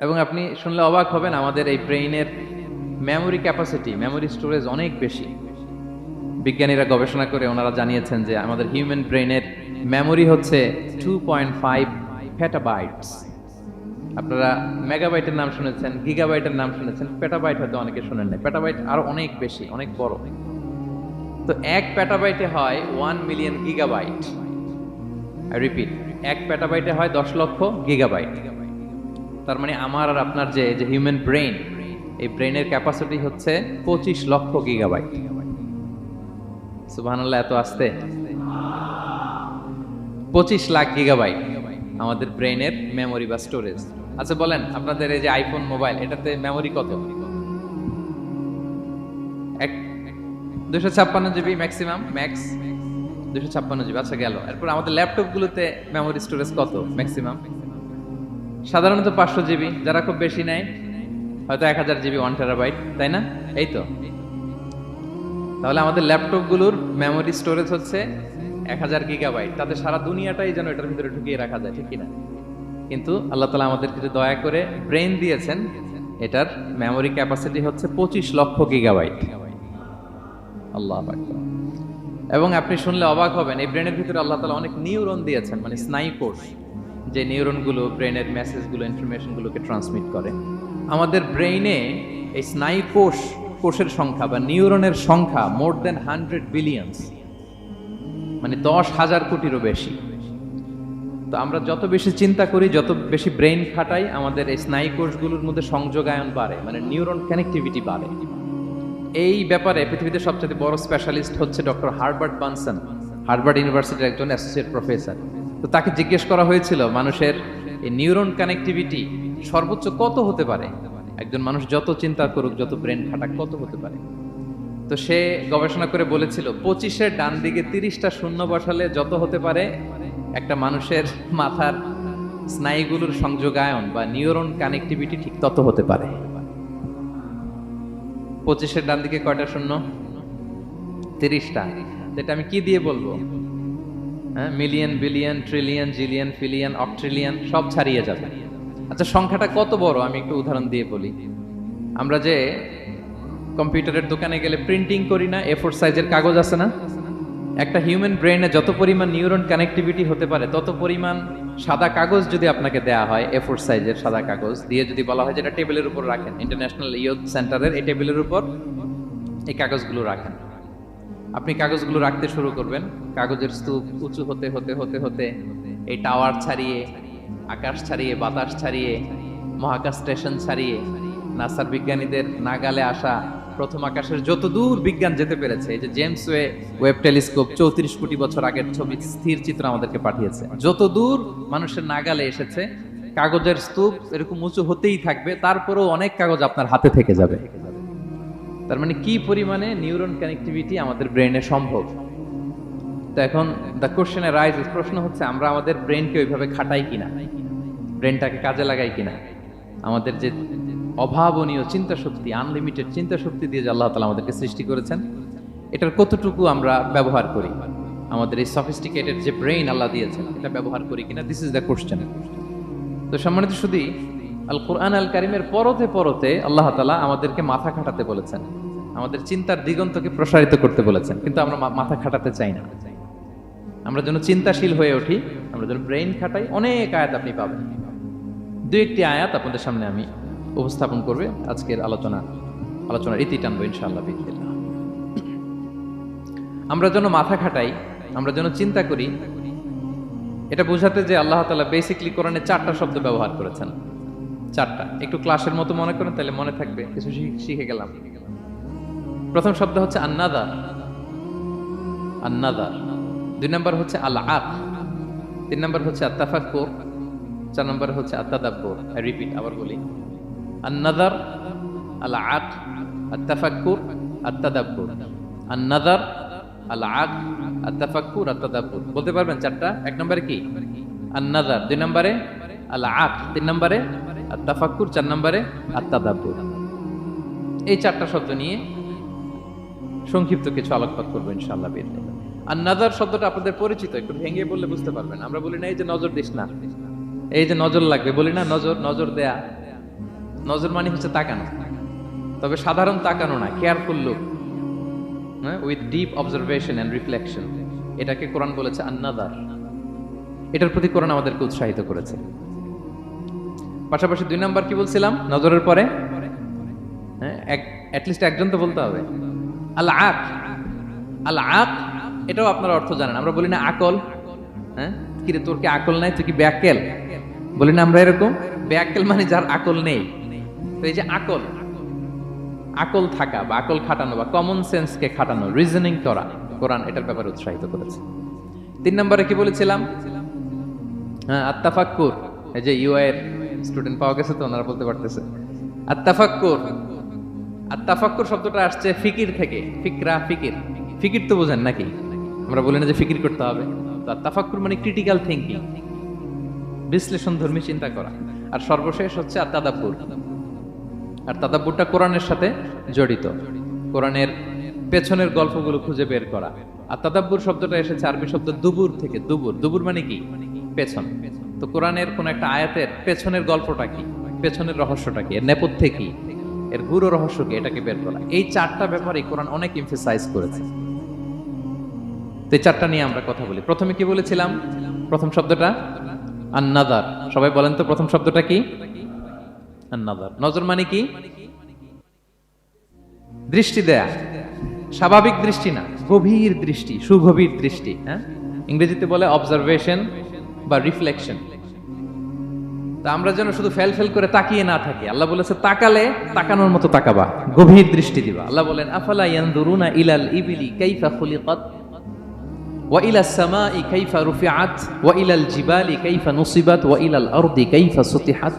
এবং আপনি শুনলে অবাক হবেন, আমাদের এই ব্রেইনের মেমোরি ক্যাপাসিটি মেমোরি স্টোরেজ অনেক বেশি। বিজ্ঞানীরা গবেষণা করে ওনারা জানিয়েছেন যে আমাদের হিউম্যান ব্রেইনের মেমোরি হচ্ছে টু পয়েন্ট ফাইভ ফেটাবাইটস আপনারা মেগাবাইটের নাম শুনেছেন গিগাবাইটের নাম শুনেছেন পেটাবাইট হয়তো অনেকে শুনেন না পেটাবাইট আরও অনেক বেশি, অনেক বড়। তো এক পেটাবাইটে হয় ওয়ান মিলিয়ন গিগাবাইট রিপিট এক পেটাবাইটে হয় দশ লক্ষ গিগাবাইট তার মানে আমার আর আপনার যে যে হিউম্যান ব্রেইন এই ব্রেইনের ক্যাপাসিটি হচ্ছে পঁচিশ লক্ষ গিগাবাইট সুবহানাল্লাহ, এত আসতে? পঁচিশ লাখ গিগাবাইট আমাদের ব্রেইনের মেমোরি বা স্টোরেজ আচ্ছা বলেন, আপনাদের এই যে আইফোন মোবাইল এটাতে মেমোরি কত? এক দুশো ছাপ্পান্ন জিবি ম্যাক্সিমাম ম্যাক্স দুশো ছাপ্পান্ন জিবি আচ্ছা গেল। এরপর আমাদের ল্যাপটপগুলোতে মেমোরি স্টোরেজ কত ম্যাক্সিমাম সাধারণত পাঁচশো জিবি, যারা খুব বেশি নেয়, হয়তো এক হাজার জিবি ওয়ান টেরাবাইট তাই না? এই তো। তাহলে আমাদের ল্যাপটপগুলোর মেমোরি স্টোরেজ হচ্ছে এক হাজার গিগাবাইট তাতে সারা দুনিয়াটাই যেন এটার ভিতরে ঢুকিয়ে রাখা যায়, ঠিক কিনা? কিন্তু আল্লাহ তালা আমাদের কিছু দয়া করে ব্রেন দিয়েছেন, এটার মেমোরি ক্যাপাসিটি হচ্ছে পঁচিশ লক্ষ গিগাবাইট আল্লাহ। এবং আপনি শুনলে অবাক হবেন, এই ব্রেনের ভিতরে আল্লাহ তালা অনেক নিউরন দিয়েছেন মানে স্নায়ু কোষ যে নিউরনগুলো ব্রেনের মেসেজগুলো ইনফরমেশনগুলোকে ট্রান্সমিট করে। আমাদের ব্রেইনে এই স্নায়ু কোষ, কোষের সংখ্যা বা নিউরনের সংখ্যা মোর দেন হান্ড্রেড বিলিয়ন্স মানে দশ হাজার কোটিরও বেশি। তো আমরা যত বেশি চিন্তা করি, যত বেশি ব্রেইন খাটাই, আমাদের এই স্নায়ু কোষগুলোর মধ্যে সংযোগায়ন বাড়ে মানে নিউরন কানেক্টিভিটি বাড়ে। এই ব্যাপারে পৃথিবীতে সবচেয়ে বড় স্পেশালিস্ট হচ্ছে ডক্টর হার্বার্ট বানসন হার্বার্ট ইউনিভার্সিটির একজন অ্যাসোসিয়েট প্রফেসর তো তাকে জিজ্ঞেস করা হয়েছিল, মানুষের এই নিউরন কানেক্টিভিটি সর্বোচ্চ কত হতে পারে? একজন মানুষ, যত চিন্তা করুক, যত ব্রেন খাটাক, কত হতে পারে? তো সে গবেষণা করে বলেছিল, পঁচিশের ডান দিকে তিরিশটা শূন্য বসালে যত হতে পারে? একটা মানুষের মাথার স্নায়ুগুলোর সংযোগায়ন বা নিউরন কানেক্টিভিটি ঠিক তত হতে পারে। পঁচিশের ডান দিকে কয়টা শূন্য? তিরিশটা। এটা আমি কি দিয়ে বলব? হ্যাঁ million, billion trillion zillion, pillion octillion সব ছাড়িয়ে যাবে। আচ্ছা সংখ্যাটা কত বড়? আমি একটু উদাহরণ দিয়ে বলি। আমরা যে কম্পিউটারের দোকানে গেলে প্রিন্টিং করি না এ ফোর সাইজের কাগজ আছে না? একটা হিউম্যান ব্রেনে যত পরিমাণ নিউরন কানেক্টিভিটি হতে পারে, তত পরিমাণ সাদা কাগজ যদি আপনাকে দেয়া হয় এ ফোর সাইজের সাদা কাগজ, দিয়ে যদি বলা হয় যেটা টেবিলের উপর রাখেন ইন্টারন্যাশনাল ইয়ুথ সেন্টারের এই টেবিলের উপর এই কাগজগুলো রাখেন। আপনি কাগজগুলো রাখতে শুরু করবেন। কাগজের স্তূপ উঁচু হতে হতে হতে হতে এই টাওয়ার ছাড়িয়ে, আকাশ ছাড়িয়ে, বাতাস ছাড়িয়ে, মহাকাশ স্টেশন ছাড়িয়ে, নাসার বিজ্ঞানীদের নাগালে আসা প্রথম আকাশের যত দূর বিজ্ঞান যেতে পেরেছে যে জেমস ওয়ে ওয়েব টেলিস্কোপ চৌত্রিশ কোটি বছর আগের ছবি স্থির চিত্র আমাদেরকে পাঠিয়েছে। যত দূর মানুষের নাগালে এসেছে, কাগজের স্তূপ এরকম উঁচু হতেই থাকবে, তারপরেও অনেক কাগজ আপনার হাতে থেকে যাবে। তার মানে কি পরিমাণে নিউরন কানেক্টিভিটি আমাদের ব্রেনে সম্ভব? তো এখন দ্য কোশ্চেন রাইজ প্রশ্ন হচ্ছে, আমরা আমাদের ব্রেনকে ওইভাবে খাটাই কিনা? ব্রেনটাকে কাজে লাগাই কিনা? আমাদের যে অভাবনীয় চিন্তা শক্তি আনলিমিটেড চিন্তা শক্তি দিয়ে যে আল্লাহ তালা আমাদেরকে সৃষ্টি করেছেন, এটার কতটুকু আমরা ব্যবহার করি? আমাদের এই সফিস্টিকেটেড যে ব্রেইন আল্লাহ দিয়েছেন, এটা ব্যবহার করি কিনা? দিস ইজ দ্য কোশ্চেন তো সম্মানিত শুধু আল কোরআন আল কারিমের পরতে পরতে আল্লাহ তালা আমাদেরকে মাথা খাটাতে বলেছেন। আমাদের চিন্তার দিগন্তকে প্রসারিত করতে বলেছেন, কিন্তু আমরা মাথা খাটাতে চাই না। আমরা যেন চিন্তাশীল হয়ে উঠি, আমরা যেন ব্রেইন খাটাই, অনেক আয়াত আপনি পাবেন। দু একটি আয়াত আপনাদের সামনে আমি উপস্থাপন করবে, আজকের আলোচনা, আলোচনার ইতি টানবো ইনশাআল্লাহ বিদিল্লাহ আমরা যেন মাথা খাটাই, আমরা যেন চিন্তা করি, এটা বোঝাতে যে আল্লাহ তালা বেসিকলি কোরআনে চারটা শব্দ ব্যবহার করেছেন। চারটা। একটু ক্লাসের মতো মনে করেন, তাহলে মনে থাকবে, কিছু শিখে গেলাম। প্রথম শব্দ হচ্ছে আন্নাদার। আন্নাদার। দুই নম্বর হচ্ছে আল আক তিন নম্বর হচ্ছে আত্তাফাক্কুর। চার নম্বর হচ্ছে আত্তাদাব্বুর। আই রিপিট, আবার বলি। আন্নাদার আল আক আত্তাফাক্কুর, আত্তাদাব্বুর। আন্নাদার আল আক বলতে পারবেন চারটা? এক নম্বরে কি? আন্নাদার। দুই নম্বরে আল আক তিন নম্বরে আত্তাফাক্কুর চার নম্বরে আত্তাদাব্বুর এই চারটা শব্দ নিয়ে সংক্ষিপ্ত কিছু আলোকপাত করব ইনশাআল্লাহ বের আর নাজার শব্দটা আপনাদের পরিচিত, একটু ভেঙে বললে বুঝতে পারবেন। আমরা বলি না, এই যে নজর দিস না। এই যে নজর লাগবে, বলি না নজর নজর দেয়া। নজর মানে হচ্ছে তাকানো। তবে সাধারণ তাকানো না কেয়ারফুল লুক হ্যাঁ with deep observation and reflection এটাকে কোরআন বলেছে আন্নাদার। এটার প্রতি কোরআন আমাদেরকে উৎসাহিত করেছে। পাশাপাশি দুই নাম্বার কি বলছিলাম? নজরের পরে? হ্যাঁ একজন তো বলতে হবে। আল আক আল আক এটাও আপনার অর্থ জানেন। আমরা বলি না আকল হ্যাঁ? কিরে, তোর কি আকল নাই? তুই কি ব্যাকেল? বলি না আমরা এরকম। ব্যাকেল মানে যার আকল নেই। তো এই যে আকল আকল থাকা বা আকল খাটানো বা কমন সেন্সকে খাটানো রিজনিং করা, কোরআন এটার ব্যাপারে উৎসাহিত করেছে। তিন নম্বরে কি বলেছিলাম? হ্যাঁ আত্তাফাক্কুর, এই যে ইউআই এর স্টুডেন্ট পাওয়া গেছে তো, ওনারা বলতে পারতেছে। আত্তাফাক্কুর। আত্তাফাক্কুর শব্দটা আসছে ফিকির থেকে। ফিকরা, ফিকির। ফিকির তো বোঝেন নাকি? আমরা বলি না যে ফিকির করতে হবে। তো আত্তাফাক্কুর মানে ক্রিটিক্যাল থিঙ্কিং বিশ্লেষণ ধর্মী চিন্তা করা। আর সর্বশেষ হচ্ছে আত্মাদাব্বুর আর তাদাব্বুরটা কোরআনের সাথে জড়িত। কোরআনের পেছনের গল্পগুলো খুঁজে বের করা। আর তাদাব্বুর শব্দটা এসেছে আরবি শব্দ দুবুর থেকে। দুবুর। দুবুর মানে কি? পেছন। তো কোরআনের কোন একটা আয়াতের পেছনের গল্পটা কি? পেছনের রহস্যটা কি? এর নেপথ্যে কি? এর গুরু রহস্য কি? এটাকে বের করা। এই চারটা ব্যাপারে কোরআন অনেক ইমফেসাইজ করেছে। তো এই চারটা নিয়ে আমরা কথা বলি। প্রথমে কি বলেছিলাম? প্রথম শব্দটা? আন্নাদার। সবাই বলেন তো প্রথম শব্দটা কি? আন্নাদার। নজর মানে কি? দৃষ্টি দেয়া। স্বাভাবিক দৃষ্টি না, গভীর দৃষ্টি, সুগভীর দৃষ্টি হ্যাঁ? ইংরেজিতে বলে অবজারভেশন বা রিফ্লেকশন তা আমরা যেন শুধু ফেল ফেল করে তাকিয়ে না থাকি। আল্লাহ বলেছে, তাকালে তাকানোর মতো তাকাবা, গভীর দৃষ্টি দিবা। আল্লাহ বলেন, আফালা ইয়ানদুরুনা ইলাল ইবিলি কাইফা খুলিকাত, ওয়া ইলা সামাই কাইফা রুফিআত, ওয়া ইলাল জিবালি কাইফা নুসিবাত, ওয়া ইলাল আরদি কাইফা সুতিহাত।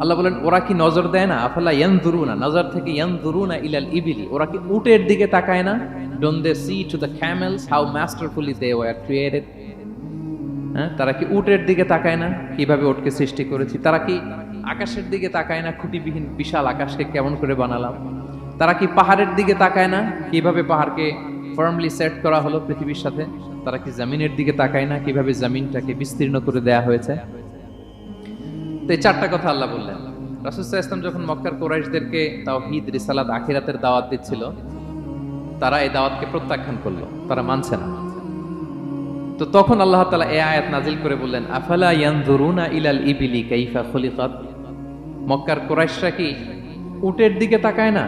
আল্লাহ বলেন, ওরা কি নজর দেয় না? আফালা ইয়ানদুরুনা নজর থেকে ইয়ানদুরুনা ইলাল ইবিলি, ওরা কি উটের দিকে তাকায় না? Don't they see to the camels how masterfully they were created হ্যাঁ? তারা কি উটের দিকে তাকায় না? কীভাবে ওটকে সৃষ্টি করেছি? তারা কি আকাশের দিকে তাকায় না? খুঁটিবিহীন বিশাল আকাশকে কেমন করে বানালাম? তারা কি পাহাড়ের দিকে তাকায় না? কীভাবে পাহাড়কে ফার্মলি সেট করা হলো পৃথিবীর সাথে? তারা কি জামিনের দিকে তাকায় না? কীভাবে জামিনটাকে বিস্তীর্ণ করে দেয়া হয়েছে? তো এই চারটা কথা আল্লাহ বললেন। রাসুসাহ ইসলাম যখন মক্কার কোরাইশদেরকে তাও হিদ রিসালাত, আখিরাতের দাওয়াত দিচ্ছিল, তারা এই দাওয়াতকে প্রত্যাখ্যান করল। তারা মানছে না। তো তখন আল্লাহ তালা এ আয়াত নাজিল করে বললেন, আফালা ইয়ানজুরুনা ইলাল ইবিলি কাইফা খুলিকাত? মক্কার কোরাইশরা কি উটের দিকে তাকায় না?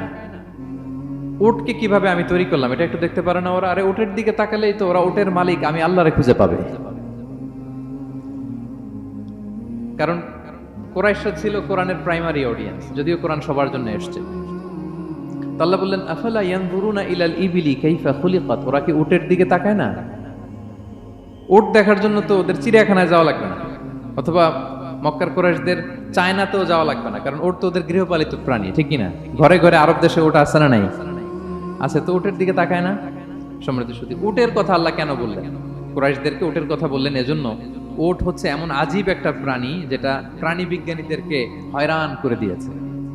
উটকে কীভাবে আমি তৈরি করলাম? এটা একটু দেখতে পারে না ওরা। আরে, উটের দিকে তাকালেই তো ওরা উটের মালিক, আমি আল্লাহরে খুঁজে পাবে। কারণ কোরাইশরা ছিল কোরআনের প্রাইমারি অডিয়েন্স, যদিও কোরআন সবার জন্য এসছে। তো আল্লাহ বললেন, আফালা ইয়ানজুরুনা ইলাল ইবিলি কাইফা খুলিকাত? ওরা কি উটের দিকে তাকায় না? ওট দেখার জন্য তো ওদের চিড়িয়াখানায় যাওয়া লাগবে না। অথবা মক্কার কোরাইশদের চায়নাতেও যাওয়া লাগবে না, কারণ ওট তো ওদের গৃহপালিত প্রাণী, ঠিক কি না? ঘরে ঘরে আরব দেশে ওটা আছে না নাই? আছে, তো ওটের দিকে তাকায় না? সমৃদ্ধ সত্যি উটের কথা আল্লাহ কেন বললেন? কোরাইশদেরকে উটের কথা বললেন এজন্য। ওট হচ্ছে এমন আজীব একটা প্রাণী যেটা প্রাণী বিজ্ঞানীদেরকে হয়রান করে দিয়েছে।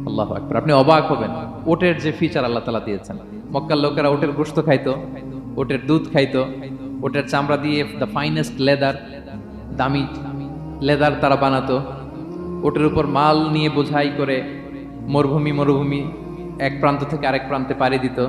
আল্লাহ আকবার, আপনি অবাক হবেন। ওটের যে ফিচার আল্লাহ তালা দিয়েছেন। মক্কার লোকেরা ওটের গোস্ত খাইতো, ওটের দুধ খাইতো ওটের চামড়া দিয়ে দ্য ফাইনেস্ট লেদার দামি লেদার তারা বানাতো। ওটার উপর মাল নিয়ে বোঝাই করে মরুভূমি মরুভূমি এক প্রান্ত থেকে আরেক প্রান্তে পাড়ি দিত।